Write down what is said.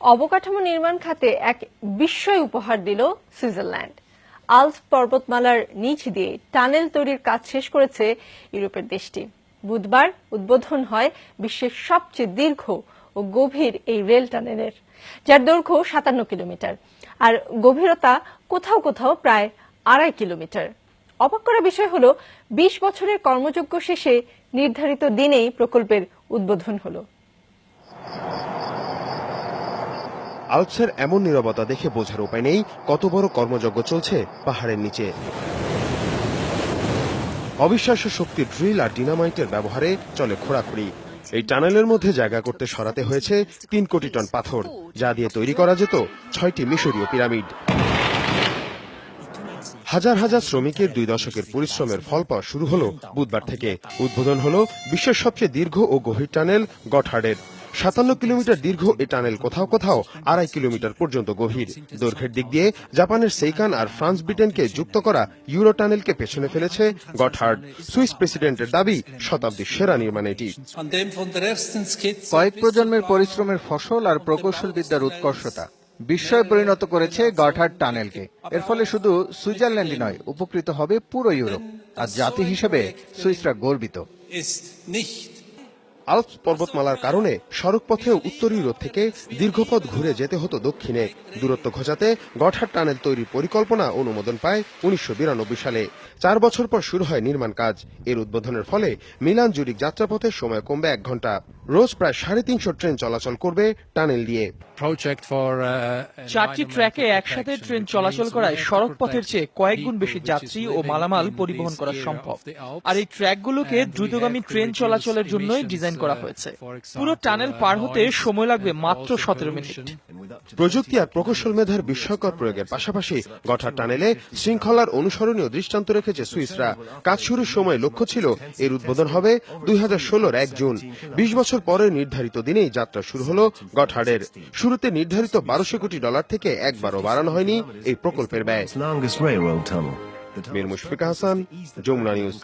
অবকাঠামো নির্মাণ খাতে এক বিস্ময় উপহার দিল সুইজারল্যান্ড। আলস পর্বতমালার নিচ দিয়ে টানেল তৈরির কাজ শেষ করেছে ইউরোপের দেশটি। বুধবার উদ্বোধন হয় বিশ্বের সবচেয়ে দীর্ঘ ও গভীর এই রেল টানেলের, যার দৈর্ঘ্য সাতান্ন কিলোমিটার। আর গভীরতা কোথাও কোথাও প্রায় আড়াই কিলোমিটার। অবাক করা বিষয় হল, বিশ বছরের কর্মযজ্ঞ শেষে নির্ধারিত দিনেই প্রকল্পের উদ্বোধন হলো। আলপসের এমন নীরবতা দেখে বোঝার উপায় নেই, কত বড় কর্মযজ্ঞ চলছে পাহাড়ের নিচে। অবিশ্বাস্য শক্তির ড্রিল আর ডিনামাইটের ব্যবহারে চলে খোঁড়াখুড়ি এই টানেলের মধ্যে জায়গা করতে সরাতে হয়েছে তিন কোটি টন পাথর, যা দিয়ে তৈরি করা যেত ছয়টি মিশরীয় পিরামিড। হাজার হাজার শ্রমিকের দুই দশকের পরিশ্রমের ফল পাওয়া শুরু হলো বুধবার থেকে। উদ্বোধন হলো বিশ্বের সবচেয়ে দীর্ঘ ও গভীর টানেল গটহার্ডের সাতান্ন কিলোমিটার দীর্ঘ এ টানেল কোথাও কোথাও আড়াই কিলোমিটার পর্যন্ত গভীর। দৈর্ঘ্যের দিক দিয়ে জাপানের সেইকান আর ফ্রান্স ব্রিটেনকে যুক্ত করা ইউরো টানেলকে পেছনে ফেলেছে গটহার্ড। সুইস প্রেসিডেন্টের দাবি শতাব্দীর সেরা নির্মাণ এটি। কয়েক প্রজন্মের পরিশ্রমের ফসল আর প্রকৌশল বিদ্যার উৎকর্ষতা বিস্ময়ে পরিণত করেছে গঠার্ড টানেলকে। এর ফলে শুধু সুইজারল্যান্ডই নয় উপকৃত হবে পুরো ইউরোপ। আর জাতি হিসেবে সুইসরা গর্বিত। আলপস পর্বতমালার কারণে সড়কপথে উত্তর ইউরোপ থেকে দীর্ঘপথ ঘুরে যেতে হতো দক্ষিণে। দূরত্ব ঘোচাতে গঠার টানেল তৈরির পরিকল্পনা অনুমোদন পায় উনিশশো বিরানব্বই সালে। চার বছর পর শুরু হয় নির্মাণ কাজ। এর উদ্বোধনের ফলে মিলান জুরিক যাত্রাপথের সময় কমবে এক ঘণ্টা। রোজ প্রায় সাড়ে তিনশো ট্রেন চলাচল করবে টানেল দিয়ে। Uh, চারটি ট্র্যাকে একসাথে ট্রেন চলাচল করায় সড়ক পথের চেয়ে কয়েক গুণ বেশি যাত্রী ও মালামাল পরিবহন করা সম্ভব। আর এই ট্র্যাকগুলোকে দ্রুতগামী ট্রেন চলাচলের জন্যই ডিজাইন করা হয়েছে। পুরো টানেল পার হতে সময় লাগবে মাত্র সতেরো মিনিট। প্রযুক্তি আর প্রকৌশল মেধার বিস্ময়কর প্রয়োগের পাশাপাশি গঠার টানেলে শৃঙ্খলার অনুসরণীয় দৃষ্টান্ত রেখেছে সুইসরা। কাজ শুরুর সময় লক্ষ্য ছিল এর উদ্বোধন হবে দুই হাজার ষোলোর এক জুন। বিশ বছর পরে নির্ধারিত দিনেই যাত্রা শুরু হলো গঠার্ডের শুরুতে নির্ধারিত বারোশো কোটি ডলার থেকে একবারও বাড়ানো হয়নি এই প্রকল্পের ব্যয়। মীর মুশফিকা হাসান যমুনা নিউজ।